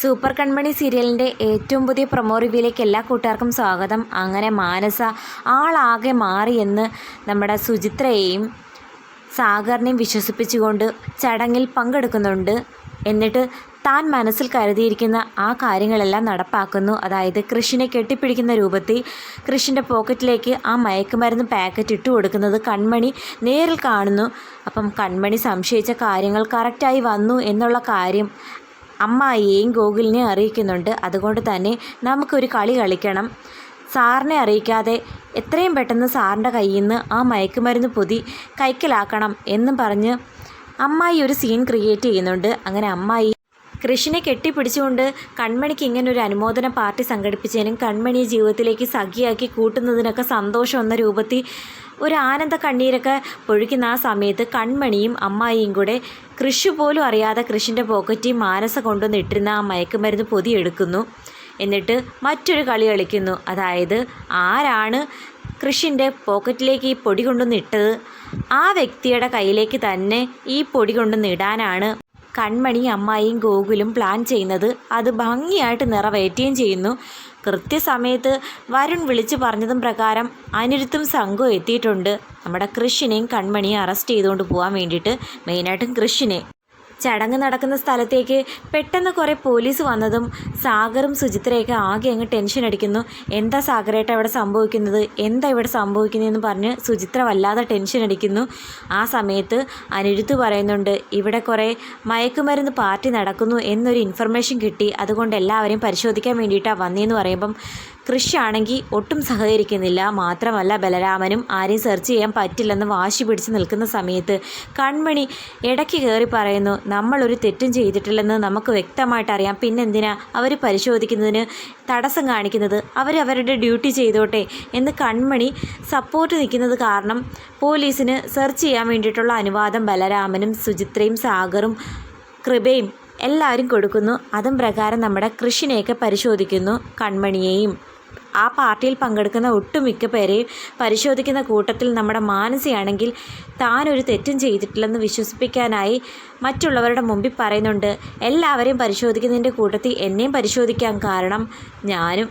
Super കൺമണി സീരിയലിന്റെ ഏറ്റവും പുതിയ പ്രൊമോ റിവ്യൂയിലേക്ക് എല്ലാ കൂട്ടുകാർക്കും സ്വാഗതം. അങ്ങനെ മാനസ ആളാകെ മാറിയെന്ന് നമ്മുടെ സുചിത്രയെയും സാഗറിനെയും വിശ്വസിപ്പിച്ചുകൊണ്ട് ചടങ്ങിൽ പങ്കെടുക്കുന്നുണ്ട്. എന്നിട്ട് താൻ മനസ്സിൽ കരുതിയിരിക്കുന്ന ആ കാര്യങ്ങളെല്ലാം നടപ്പാക്കുന്നു. അതായത് കൃഷിനെ കെട്ടിപ്പിടിക്കുന്ന രൂപത്തിൽ കൃഷിന്റെ പോക്കറ്റിലേക്ക് ആ മയക്കുമരുന്ന് പാക്കറ്റ് ഇട്ട് കൊടുക്കുന്നത് കൺമണി നേരിൽ കാണുന്നു. അപ്പം കൺമണി സംശയിച്ച കാര്യങ്ങൾ കറക്റ്റായി വന്നു എന്നുള്ള കാര്യം അമ്മായിയെയും ഗോകുലിനെ അറിയിക്കുന്നുണ്ട്. അതുകൊണ്ട് തന്നെ നമുക്കൊരു കളി കളിക്കണം. സാറിനെ അറിയിക്കാതെ എത്രയും പെട്ടെന്ന് സാറിന്റെ കയ്യിൽ നിന്ന് ആ മയക്കുമരുന്ന് പൊതി കൈക്കലാക്കണം എന്നും പറഞ്ഞ് അമ്മായി ഒരു സീൻ ക്രിയേറ്റ് ചെയ്യുന്നുണ്ട്. അങ്ങനെ അമ്മായി കൃഷിനെ കെട്ടിപ്പിടിച്ചുകൊണ്ട് കൺമണിക്ക് ഇങ്ങനെ ഒരു അനുമോദന പാർട്ടി സംഘടിപ്പിച്ചതിനും കൺമണിയെ ജീവിതത്തിലേക്ക് സഖിയാക്കി കൂട്ടുന്നതിനൊക്കെ സന്തോഷം എന്ന രൂപത്തിൽ ഒരു ആനന്ദ കണ്ണീരൊക്കെ പൊഴിക്കുന്ന ആ സമയത്ത് കൺമണിയും അമ്മായിയും കൂടെ കൃഷി പോലും അറിയാതെ കൃഷിന്റെ പോക്കറ്റിൽ മാനസ കൊണ്ടുവന്ന് ഇട്ടിരുന്ന ആ മയക്കുമരുന്ന് പൊതിയെടുക്കുന്നു. എന്നിട്ട് മറ്റൊരു കളി കളിക്കുന്നു. അതായത് ആരാണ് കൃഷിന്റെ പോക്കറ്റിലേക്ക് ഈ പൊടി കൊണ്ടുവന്ന് ഇട്ടത്? ആ വ്യക്തിയുടെ കയ്യിലേക്ക് തന്നെ ഈ പൊടി കൊണ്ടുവന്ന് ഇടാനാണ് കൺമണി അമ്മായിയും ഗോകുലും പ്ലാൻ ചെയ്യുന്നത്. അത് ഭംഗിയായിട്ട് നിറവേറ്റുകയും ചെയ്യുന്നു. കൃത്യസമയത്ത് വരുൺ വിളിച്ചു പറഞ്ഞതും പ്രകാരം അനിരുത്തും സംഘവും എത്തിയിട്ടുണ്ട്. നമ്മുടെ കൃഷിനെയും കൺമണിയും അറസ്റ്റ് ചെയ്തുകൊണ്ട് പോകാൻ വേണ്ടിയിട്ട് മെയിനായിട്ടും കൃഷിനെ ചടങ്ങ് നടക്കുന്ന സ്ഥലത്തേക്ക് പെട്ടെന്ന് കുറേ പോലീസ് വന്നതും സാഗറും സുചിത്രയൊക്കെ ആകെ അങ്ങ് ടെൻഷൻ അടിക്കുന്നു. എന്താ സാഗരേട്ട ഇവിടെ സംഭവിക്കുന്നത്? എന്താ ഇവിടെ സംഭവിക്കുന്നതെന്ന് പറഞ്ഞ് സുചിത്ര വല്ലാതെ ടെൻഷൻ അടിക്കുന്നു. ആ സമയത്ത് അനിരുത്ത് പറയുന്നുണ്ട് ഇവിടെ കുറേ മയക്കുമരുന്ന് പാർട്ടി നടക്കുന്നു എന്നൊരു ഇൻഫർമേഷൻ കിട്ടി. അതുകൊണ്ട് എല്ലാവരെയും പരിശോധിക്കാൻ വേണ്ടിയിട്ടാണ് വന്നതെന്ന് പറയുമ്പം കൃഷിയാണെങ്കിൽ ഒട്ടും സഹകരിക്കുന്നില്ല. മാത്രമല്ല ബലരാമനും ആരെയും സെർച്ച് ചെയ്യാൻ പറ്റില്ലെന്ന് വാശി പിടിച്ച് നിൽക്കുന്ന സമയത്ത് കൺമണി ഇടയ്ക്ക് കയറി പറയുന്നു നമ്മളൊരു തെറ്റും ചെയ്തിട്ടില്ലെന്ന് നമുക്ക് വ്യക്തമായിട്ട് അറിയാം. പിന്നെന്തിനാ അവർ പരിശോധിക്കുന്നതിന് തടസ്സം കാണിക്കുന്നത്? അവർ അവരുടെ ഡ്യൂട്ടി ചെയ്തോട്ടെ? എന്ന് കൺമണി സപ്പോർട്ട് നിൽക്കുന്നത് കാരണം പോലീസിന് സെർച്ച് ചെയ്യാൻ വേണ്ടിയിട്ടുള്ള അനുവാദം ബലരാമനും സുചിത്രയും സാഗറും കൃപയും എല്ലാവരും കൊടുക്കുന്നു. അതും പ്രകാരം നമ്മുടെ കൃഷിനെയൊക്കെ പരിശോധിക്കുന്നു കൺമണിയെയും. ആ പാർട്ടിയിൽ പങ്കെടുക്കുന്ന ഒട്ടുമിക്ക പേരെയും പരിശോധിക്കുന്ന കൂട്ടത്തിൽ നമ്മുടെ മാനസിയാണെങ്കിൽ താനൊരു തെറ്റും ചെയ്തിട്ടില്ലെന്ന് വിശ്വസിപ്പിക്കാനായി മറ്റുള്ളവരുടെ മുമ്പിൽ പറയുന്നുണ്ട്. എല്ലാവരെയും പരിശോധിക്കുന്നതിന്റെ കൂട്ടത്തിൽ എന്നെയും പരിശോധിക്കാൻ കാരണം ഞാനും.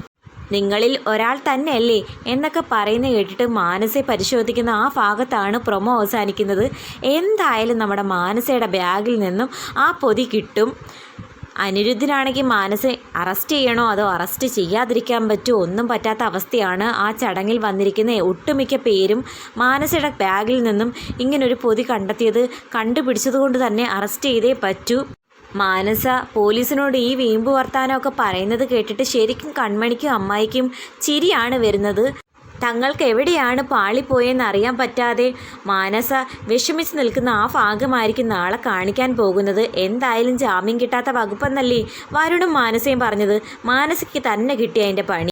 നിങ്ങളിൽ ഒരാൾ തന്നെയല്ലേ എന്നൊക്കെ പറയുന്ന കേട്ടിട്ട് മാനസയെ പരിശോധിക്കുന്ന ആ ഭാഗത്താണ് പ്രൊമോ അവസാനിക്കുന്നത്. എന്തായാലും നമ്മുടെ മാനസയുടെ ബാഗിൽ നിന്നും ആ പൊതി കിട്ടും. അനിരുദ്ധനാണെങ്കിൽ മാനസെ അറസ്റ്റ് ചെയ്യണോ അതോ അറസ്റ്റ് ചെയ്യാതിരിക്കാൻ പറ്റുമോ? ഒന്നും പറ്റാത്ത അവസ്ഥയാണ് ആ ചടങ്ങിൽ വന്നിരിക്കുന്ന ഒട്ടുമിക്ക പേരും മാനസയുടെ ബാഗിൽ നിന്നും ഇങ്ങനൊരു പൊതി കണ്ടെത്തിയത് കണ്ടുപിടിച്ചതുകൊണ്ട് തന്നെ അറസ്റ്റ് ചെയ്തേ പറ്റൂ. മാനസ പോലീസിനോട് ഈ വീമ്പ് വർത്താനമൊക്കെ പറയുന്നത് കേട്ടിട്ട് ശരിക്കും കൺമണിക്കും അമ്മായിക്കും ചിരിയാണ് വരുന്നത്. തങ്ങൾക്ക് എവിടെയാണ് പാളിപ്പോയെന്ന് അറിയാൻ പറ്റാതെ മാനസ വിഷമിച്ച് നിൽക്കുന്ന ആ ഭാഗമായിരിക്കും നാളെ കാണിക്കാൻ പോകുന്നത്. എന്തായാലും ജാമ്യം കിട്ടാത്ത വകുപ്പെന്നല്ലേ? വരുണും മാനസയും പറഞ്ഞത്. മാനസയ്ക്ക് തന്നെ കിട്ടിയ അതിന്റെ പണി.